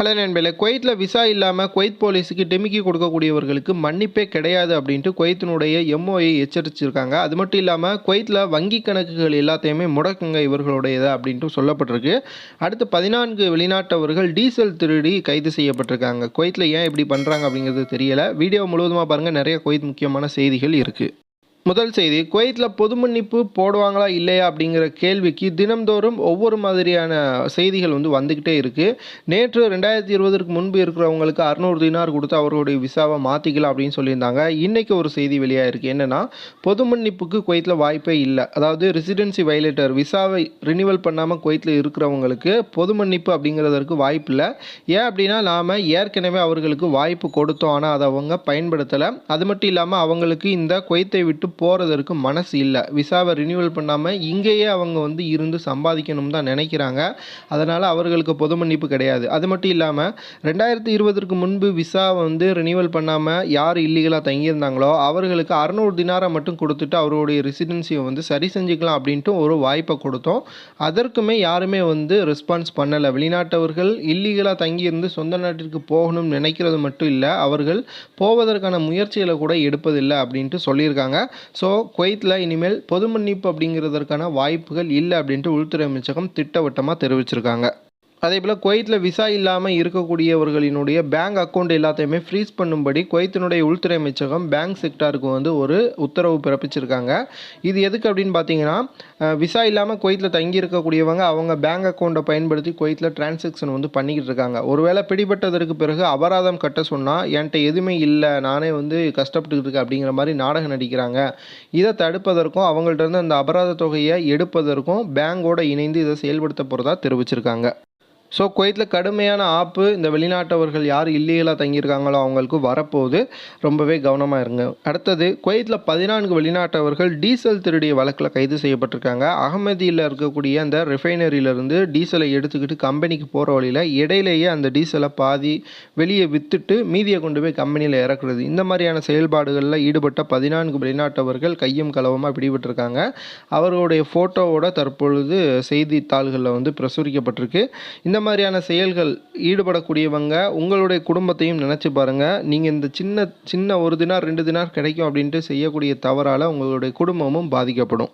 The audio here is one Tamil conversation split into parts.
ஹலோ நண்பர்களே குவைத்தில் விசா இல்லாமல் குவைத் போலீஸுக்கு டிமிக்கி கொடுக்கக்கூடியவர்களுக்கு மன்னிப்பே கிடையாது அப்படின்ட்டு குவைத்தினுடைய எம்ஓஐ எச்சரிச்சிருக்காங்க. அது மட்டும் இல்லாமல் குவைத்தில் வங்கி கணக்குகள் எல்லாத்தையுமே முடக்குங்க இவர்களுடையது அப்படின்ட்டு சொல்லப்பட்டிருக்கு. அடுத்து பதினான்கு வெளிநாட்டவர்கள் டீசல் திருடி கைது செய்யப்பட்டிருக்காங்க. குவைத்தில் ஏன் இப்படி பண்ணுறாங்க அப்படிங்கிறது தெரியலை. வீடியோ முழுவதுமாக பாருங்கள் நிறைய குவைத் முக்கியமான செய்திகள் இருக்குது முதல் செய்தி குவைத்தில் பொது மன்னிப்பு போடுவாங்களா இல்லையா அப்படிங்கிற கேள்விக்கு தினம்தோறும் ஒவ்வொரு மாதிரியான செய்திகள் வந்து வந்துக்கிட்டே இருக்குது நேற்று ரெண்டாயிரத்தி இருபதற்கு முன்பு இருக்கிறவங்களுக்கு அறுநூறு தினார் கொடுத்து அவர்களுடைய விசாவை மாற்றிக்கலாம் அப்படின்னு சொல்லியிருந்தாங்க. இன்றைக்கி ஒரு செய்தி வெளியாக இருக்குது என்னென்னா பொது மன்னிப்புக்கு குவைத்தில் வாய்ப்பே இல்லை. அதாவது ரெசிடென்சி வயலேட்டர் விசாவை ரினிவல் பண்ணாமல் குவைத்தில் இருக்கிறவங்களுக்கு பொது மன்னிப்பு அப்படிங்கிறதற்கு வாய்ப்பு இல்லை. ஏன் அப்படின்னா நாம் ஏற்கனவே அவர்களுக்கு வாய்ப்பு கொடுத்தோம். ஆனால் அதை அவங்க பயன்படுத்தலை. அது மட்டும் இல்லாமல் அவங்களுக்கு இந்த குவைத்தை விட்டு போகிறதற்கு மனசு இல்லை. விசாவை ரினியூவல் பண்ணாமல் இங்கேயே அவங்க வந்து இருந்து சம்பாதிக்கணும் தான் நினைக்கிறாங்க. அதனால் அவர்களுக்கு பொது மன்னிப்பு கிடையாது. அது மட்டும் இல்லாமல் ரெண்டாயிரத்தி இருபதற்கு முன்பு விசா வந்து ரினியூவல் பண்ணாமல் யார் இல்லீகலாக தங்கியிருந்தாங்களோ அவர்களுக்கு அறநூறு தினாரை மட்டும் கொடுத்துட்டு அவருடைய ரெசிடென்சியை வந்து சரி செஞ்சுக்கலாம் அப்படின்ட்டு ஒரு வாய்ப்பை கொடுத்தோம். அதற்குமே யாருமே வந்து ரெஸ்பான்ஸ் பண்ணலை. வெளிநாட்டவர்கள் இல்லீகலாக தங்கியிருந்து சொந்த நாட்டிற்கு போகணும்னு நினைக்கிறது மட்டும் இல்லை அவர்கள் போவதற்கான முயற்சிகளை கூட எடுப்பதில்லை அப்படின்ட்டு சொல்லியிருக்காங்க. ஸோ குவைத்தில் இனிமேல் பொது மன்னிப்பு அப்படிங்கிறதற்கான வாய்ப்புகள் இல்லை அப்படின்ட்டு உள்துறை அமைச்சகம் திட்டவட்டமாக தெரிவிச்சிருக்காங்க. அதே போல் குவைத்தில் விசா இல்லாமல் இருக்கக்கூடியவர்களினுடைய பேங்க் அக்கௌண்ட் எல்லாத்தையுமே ஃப்ரீஸ் பண்ணும்படி குவைத்தினுடைய உள்துறை அமைச்சகம் பேங்க் செக்டாருக்கு வந்து ஒரு உத்தரவு பிறப்பிச்சிருக்காங்க. இது எதுக்கு அப்படின்னு பார்த்தீங்கன்னா விசா இல்லாமல் குவைத்தில் தங்கி இருக்கக்கூடியவங்க அவங்க பேங்க் அக்கௌண்ட்டை பயன்படுத்தி குவைத்தில் டிரான்சாக்ஷன் வந்து பண்ணிக்கிட்டு இருக்காங்க. ஒருவேளை பிடிபட்டதற்கு பிறகு அபராதம் கட்ட சொன்னால் என்கிட்ட எதுவுமே இல்லை நானே வந்து கஷ்டப்பட்டுக்கிட்டு இருக்கேன் அப்படிங்கிற மாதிரி நாடகம் நடிக்கிறாங்க. இதை தடுப்பதற்கும் அவங்கள்ட்ட இருந்து அந்த அபராத தொகையை எடுப்பதற்கும் பேங்கோட இணைந்து இதை செயல்படுத்த போகிறதா தெரிவிச்சிருக்காங்க. ஸோ குவைத்தில் கடுமையான ஆப்பு இந்த வெளிநாட்டவர்கள் யார் இல்லீகலாக தங்கியிருக்காங்களோ அவங்களுக்கு வரப்போகுது. ரொம்பவே கவனமாக இருங்க. அடுத்தது குவைத்தில் பதினான்கு வெளிநாட்டவர்கள் டீசல் திருடிய வழக்கில் கைது செய்யப்பட்டிருக்காங்க. அகமதியில் இருக்கக்கூடிய அந்த ரிஃபைனரியிலேருந்து டீசலை எடுத்துக்கிட்டு கம்பெனிக்கு போகிற வழியில் இடையிலேயே அந்த டீசலை பாதி வெளியே விற்றுட்டு மீதியை கொண்டு போய் கம்பெனியில் இறக்குறது. இந்த மாதிரியான செயல்பாடுகளில் ஈடுபட்ட பதினான்கு வெளிநாட்டவர்கள் கையும் களவுமாக பிடிபட்டிருக்காங்க. அவர்களுடைய ஃபோட்டோவோட தற்பொழுது செய்தித்தாள்களில் வந்து பிரசுரிக்கப்பட்டிருக்கு. இந்த மாதிரியான செயல்கள் ஈடுபடக்கூடியவங்க உங்களுடைய குடும்பத்தையும் நினச்சி பாருங்கள் நீங்கள் இந்த சின்ன சின்ன ஒரு தினார் ரெண்டு தினார் கிடைக்கும் அப்படின்ட்டு செய்யக்கூடிய தவறால் உங்களுடைய குடும்பமும் பாதிக்கப்படும்.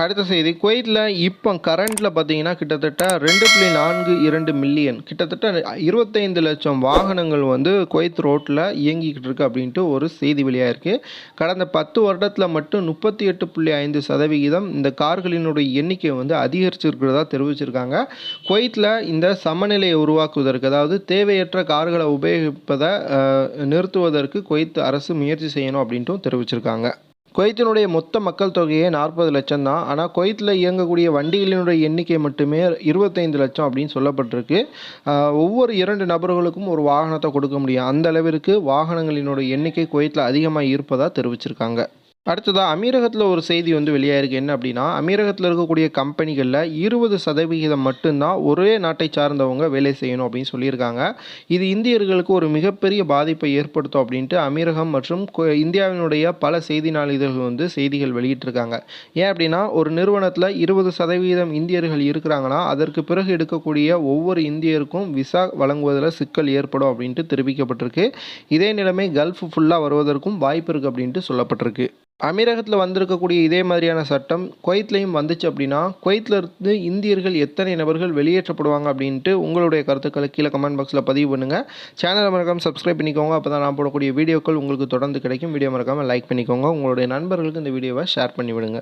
அடுத்த செய்தி. குவைத்தில் இப்போ கரண்டில் பார்த்தீங்கன்னா கிட்டத்தட்ட ரெண்டு புள்ளி நான்கு இரண்டு மில்லியன் கிட்டத்தட்ட இருபத்தைந்து லட்சம் வாகனங்கள் வந்து குவைத் ரோட்டில் இயங்கிக்கிட்டு இருக்கு அப்படின்ட்டு ஒரு செய்தி வெளியாக இருக்குது கடந்த பத்து வருடத்தில் மட்டும் முப்பத்தி எட்டு புள்ளி ஐந்து சதவிகிதம் இந்த கார்களினுடைய எண்ணிக்கை வந்து அதிகரிச்சிருக்கிறதா தெரிவிச்சிருக்காங்க. குவைத்தில் இந்த சமநிலையை உருவாக்குவதற்கு அதாவது தேவையற்ற கார்களை உபயோகிப்பதை நிறுத்துவதற்கு குவைத் அரசு முயற்சி செய்யணும் அப்படின்ட்டும் தெரிவிச்சிருக்காங்க. குவைத்தினுடைய மொத்த மக்கள் தொகையே நாற்பது லட்சம் தான். ஆனால் குவைத்தில் இயங்கக்கூடிய வண்டிகளினுடைய எண்ணிக்கை மட்டுமே இருபத்தைந்து லட்சம் அப்படின்னு சொல்லப்பட்டிருக்கு. ஒவ்வொரு இரண்டு நபர்களுக்கும் ஒரு வாகனத்தை கொடுக்க முடியும். அந்த அளவிற்கு வாகனங்களினுடைய எண்ணிக்கை குவைத்தில் அதிகமாக இருப்பதாக தெரிவிச்சிருக்காங்க. அடுத்ததாக அமீரகத்தில் ஒரு செய்தி வந்து வெளியாயிருக்கு. என்ன அப்படின்னா அமீரகத்தில் இருக்கக்கூடிய கம்பெனிகளில் இருபது சதவிகிதம் மட்டும்தான் ஒரே நாட்டை சார்ந்தவங்க வேலை செய்யணும் அப்படின்னு சொல்லியிருக்காங்க. இது இந்தியர்களுக்கு ஒரு மிகப்பெரிய பாதிப்பை ஏற்படுத்தும் அப்படின்ட்டு அமீரகம் மற்றும் இந்தியாவினுடைய பல செய்தி நாளிதழ்கள் வந்து செய்திகள் வெளியிட்டிருக்காங்க. ஏன் அப்படின்னா ஒரு நிறுவனத்தில் இருபது சதவிகிதம் இந்தியர்கள் இருக்கிறாங்கன்னா அதற்கு பிறகு எடுக்கக்கூடிய ஒவ்வொரு இந்தியருக்கும் விசா வழங்குவதில் சிக்கல் ஏற்படும் அப்படின்ட்டு தெரிவிக்கப்பட்டிருக்கு. இதே நிலைமை கல்ஃப் ஃபுல்லாக வருவதற்கும் வாய்ப்பு இருக்குது அப்படின்ட்டு சொல்லப்பட்டிருக்கு. அமீரகத்தில் வந்திருக்கக்கூடிய இதே மாதிரியான சட்டம் குவைத்லேயும் வந்துச்சு அப்படின்னா குவைத்தில் இருந்து இந்தியர்கள் எத்தனை நபர்கள் வெளியேற்றப்படுவாங்க அப்படின்ட்டு உங்களுடைய கருத்துக்களை கீழே கமெண்ட் பாக்ஸில் பதிவு பண்ணுங்கள் சேனலை மறக்காமல் சப்ஸ்கிரைப் பண்ணிக்கோங்க. அப்போ தான் நான் போடக்கூடிய வீடியோக்கள் உங்களுக்கு தொடர்ந்து கிடைக்கும். வீடியோ மறக்காமல் லைக் பண்ணிக்கோங்க. உங்களுடைய நண்பர்களுக்கு இந்த வீடியோவை ஷேர் பண்ணிவிடுங்க.